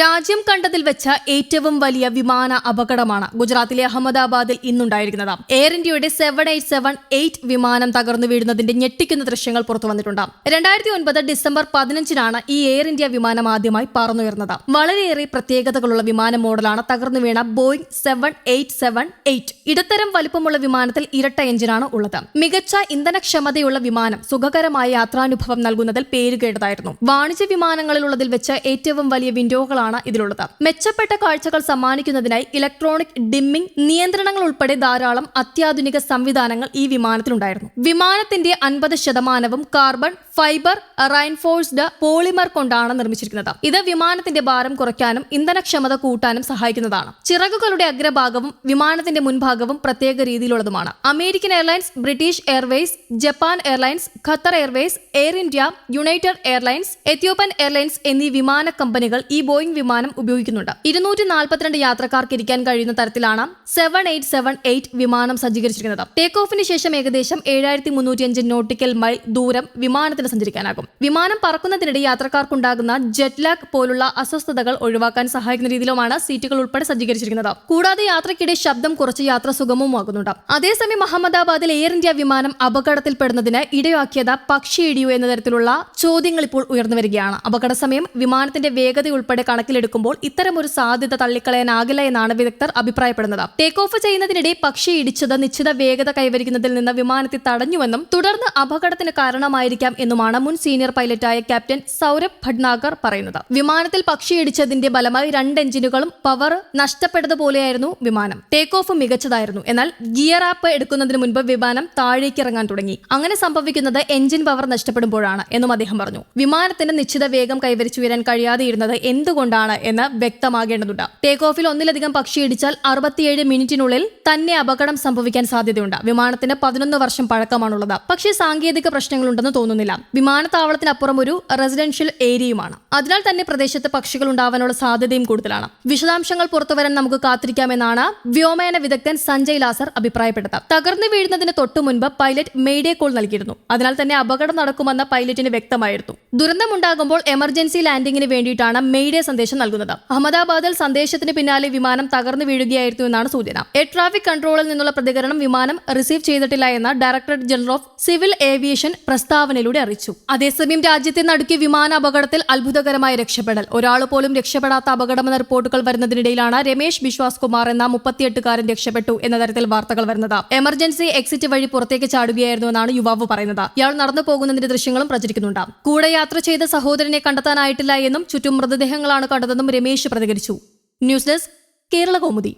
രാജ്യം കണ്ടതിൽ വെച്ച ഏറ്റവും വലിയ വിമാന അപകടമാണ് ഗുജറാത്തിലെ അഹമ്മദാബാദിൽ ഇന്നുണ്ടായിരിക്കുന്നത്. എയർ ഇന്ത്യയുടെ സെവൻ എയ്റ്റ് സെവൻ എയ്റ്റ് വിമാനം തകർന്നു വീഴുന്നതിന്റെ ഞെട്ടിക്കുന്ന ദൃശ്യങ്ങൾ പുറത്തു വന്നിട്ടുണ്ട്. രണ്ടായിരത്തി ഒൻപത് ഡിസംബർ പതിനഞ്ചിനാണ് ഈ എയർ ഇന്ത്യ വിമാനം ആദ്യമായി പറന്നുയർന്നത്. വളരെയേറെ പ്രത്യേകതകളുള്ള വിമാന മോഡലാണ് തകർന്നു വീണ Boeing seven eight seven eight ഇടത്തരം വലിപ്പമുള്ള വിമാനത്തിൽ ഇരട്ട എഞ്ചിനാണ് ഉള്ളത്. മികച്ച ഇന്ധനക്ഷമതയുള്ള വിമാനം സുഖകരമായ യാത്രാനുഭവം നൽകുന്നതിൽ പേരുകേട്ടതായിരുന്നു. വാണിജ്യ വിമാനങ്ങളിലുള്ളതിൽ വെച്ച ഏറ്റവും വലിയ വിൻഡോകളാണ് ഇതിലുള്ളത്. മെച്ചപ്പെട്ട കാഴ്ചകൾ സമ്മാനിക്കുന്നതിനായി ഇലക്ട്രോണിക് ഡിമ്മിംഗ് നിയന്ത്രണങ്ങൾ ഉൾപ്പെടെ ധാരാളം അത്യാധുനിക സംവിധാനങ്ങൾ ഈ വിമാനത്തിലുണ്ടായിരുന്നു. വിമാനത്തിന്റെ അൻപത് ശതമാനവും കാർബൺ ഫൈബർ റൈൻഫോഴ്സ്ഡ് പോളിമർ കൊണ്ടാണ് നിർമ്മിച്ചിരിക്കുന്നത്. ഇത് വിമാനത്തിന്റെ ഭാരം കുറയ്ക്കാനും ഇന്ധനക്ഷമത കൂട്ടാനും സഹായിക്കുന്നതാണ്. ചിറകുകളുടെ അഗ്രഭാഗവും വിമാനത്തിന്റെ മുൻഭാഗവും പ്രത്യേക രീതിയിലുള്ളതുമാണ്. American Airlines British Airways Japan Airlines Qatar Airways Air India United Airlines Ethiopian Airlines എന്നീ വിമാന കമ്പനികൾ ഈ ബോയിംഗ് വിമാനം ഉപയോഗിക്കുന്നുണ്ട്. ഇരുന്നൂറ്റി നാൽപ്പത്തിരണ്ട് യാത്രക്കാർക്ക് ഇരിക്കാൻ കഴിയുന്ന തരത്തിലാണ് സെവൻ എയ്റ്റ് സെവൻ എയ്റ്റ് വിമാനം സജ്ജീകരിച്ചിരിക്കുന്നത്. ടേക്ക് ഓഫിന് ശേഷം ഏകദേശം ഏഴായിരത്തി മുന്നൂറ്റിയഞ്ച് നോട്ടിക്കൽ മൈൽ ദൂരം വിമാനത്തിന് സഞ്ചരിക്കാനാകും. വിമാനം പറക്കുന്നതിനിടെ യാത്രക്കാർക്കുണ്ടാകുന്ന ജെറ്റ് ലാഗ് പോലുള്ള അസ്വസ്ഥതകൾ ഒഴിവാക്കാൻ സഹായിക്കുന്ന രീതിയിലുമാണ് സീറ്റുകൾ ഉൾപ്പെടെ സജ്ജീകരിച്ചിരിക്കുന്നത്. കൂടാതെ യാത്രക്കിടെ ശബ്ദം കുറച്ച് യാത്ര സുഗമവുമാകുന്നുണ്ട് അതേസമയം അഹമ്മദാബാദിൽ എയർ ഇന്ത്യ വിമാനം അപകടത്തിൽപ്പെടുന്നതിന് ഇടയാക്കിയത് പക്ഷിയിടിയോ എന്ന തരത്തിലുള്ള ചോദ്യങ്ങൾ ഇപ്പോൾ ഉയർന്നു വരികയാണ്. അപകട സമയം വിമാനത്തിന്റെ വേഗത ഉൾപ്പെടെ കണക്കിലെടുക്കുമ്പോൾ ഇത്തരമൊരു സാധ്യത തള്ളിക്കളയാനാകില്ല എന്നാണ് വിദഗ്ധർ അഭിപ്രായപ്പെടുന്നത്. ടേക്ക് ഓഫ് ചെയ്യുന്നതിനിടെ പക്ഷി ഇടിച്ചത് നിശ്ചിത വേഗത കൈവരിക്കുന്നതിൽ നിന്ന് വിമാനത്തെ തടഞ്ഞുവെന്നും തുടർന്ന് അപകടത്തിന് കാരണമായിരിക്കാം എന്നുമാണ് മുൻ സീനിയർ പൈലറ്റായ ക്യാപ്റ്റൻ സൗരഭ് ഭട്നാഗർ പറയുന്നത്. വിമാനത്തിൽ പക്ഷി ഇടിച്ചതിന്റെ ഫലമായി രണ്ട് എഞ്ചിനുകളും പവർ നഷ്ടപ്പെട്ടതുപോലെയായിരുന്നു വിമാനം. ടേക്ക് ഓഫ് മികച്ചതായിരുന്നു. എന്നാൽ ഗിയർ ആപ്പ് എടുക്കുന്നതിന് മുൻപ് വിമാനം താഴേക്ക് ഇറങ്ങാൻ തുടങ്ങി. അങ്ങനെ സംഭവിക്കുന്നത് എഞ്ചിൻ പവർ നഷ്ടപ്പെടുമ്പോഴാണ് എന്നും അദ്ദേഹം പറഞ്ഞു. വിമാനത്തിന് നിശ്ചിത വേഗം കൈവരിച്ചു കൈവരിച്ചുയരാൻ കഴിയാതെയിരുന്നത് എന്തുകൊണ്ടാണ് എന്ന് വ്യക്തമാകേണ്ടതുണ്ട്. ടേക്ക് ഓഫിൽ ഒന്നിലധികം പക്ഷി ഇടിച്ചാൽ അറുപത്തിയേഴ് മിനിറ്റിനുള്ളിൽ തന്നെ അപകടം സംഭവിക്കാൻ സാധ്യതയുണ്ട്. വിമാനത്തിന് പതിനൊന്ന് വർഷം പഴക്കമാണുള്ളത്. പക്ഷേ സാങ്കേതിക പ്രശ്നങ്ങളുണ്ടെന്ന് തോന്നുന്നില്ല. വിമാനത്താവളത്തിനപ്പുറം ഒരു റെസിഡൻഷ്യൽ ഏരിയയുമാണ് അതിനാൽ തന്നെ പ്രദേശത്ത് പക്ഷികൾ ഉണ്ടാവാനുള്ള സാധ്യതയും കൂടുതലാണ്. വിശദാംശങ്ങൾ പുറത്തുവരാൻ നമുക്ക് കാത്തിരിക്കാമെന്നാണ് വ്യോമയാന വിദഗ്ധൻ സഞ്ജയ് ലാസർ അഭിപ്രായപ്പെട്ടത്. തകർന്നു വീഴുന്നതിന് തൊട്ടു മുൻപ് പൈലറ്റ് മെയ്ഡേ കോൾ നൽകിയിരുന്നു. അതിനാൽ തന്നെ അപകടം നടക്കുമെന്ന് പൈലറ്റിന് വ്യക്തമായിരുന്നു. ദുരന്തമുണ്ടാകുമ്പോൾ എമർജൻസി ലാൻഡിംഗിന് വേണ്ടിയിട്ടാണ് മെയ്ഡേ സന്ദേശം നൽകുന്നത്. അഹമ്മദാബാദിൽ സന്ദേശത്തിന് പിന്നാലെ വിമാനം തകർന്നു വീഴുകയായിരുന്നു എന്നാണ് സൂചന. എയർ ട്രാഫിക് കൺട്രോളിൽ നിന്നുള്ള പ്രതികരണം വിമാനം റിസീവ് ചെയ്തിട്ടില്ല എന്ന് Directorate General of Civil Aviation പ്രസ്താവനയിലൂടെ അറിയിച്ചു. അതേസമയം രാജ്യത്തെ നടുക്കിയ വിമാന അപകടത്തിൽ അത്ഭുതകരമായ രക്ഷപ്പെടൽ. ഒരാൾ പോലും രക്ഷപ്പെടാത്ത അപകടമെന്ന റിപ്പോർട്ടുകൾ വരുന്നതിനിടയിലാണ് രമേശ് ബിശ്വാസ് കുമാർ എന്ന മുപ്പത്തിയെട്ടുകാരൻ രക്ഷപ്പെട്ടു എന്ന തരത്തിൽ വാർത്തകൾ വരുന്നത്. എമർജൻസി എക്സിറ്റ് വഴി പുറത്തേക്ക് ചാടുകയായിരുന്നു എന്നാണ് യുവാവ് പറയുന്നത്. ഇയാൾ നടന്നു പോകുന്നതിന്റെ ദൃശ്യങ്ങളും പ്രചരിക്കുന്നുണ്ട്. കൂടെ യാത്ര ചെയ്ത സഹോദരനെ കണ്ടെത്താനായിട്ടില്ല എന്നും ചുറ്റും മൃതദേഹങ്ങളാണ് കണ്ടതെന്നും രമേശ് പ്രതികരിച്ചു. News desk Kerala Kaumudi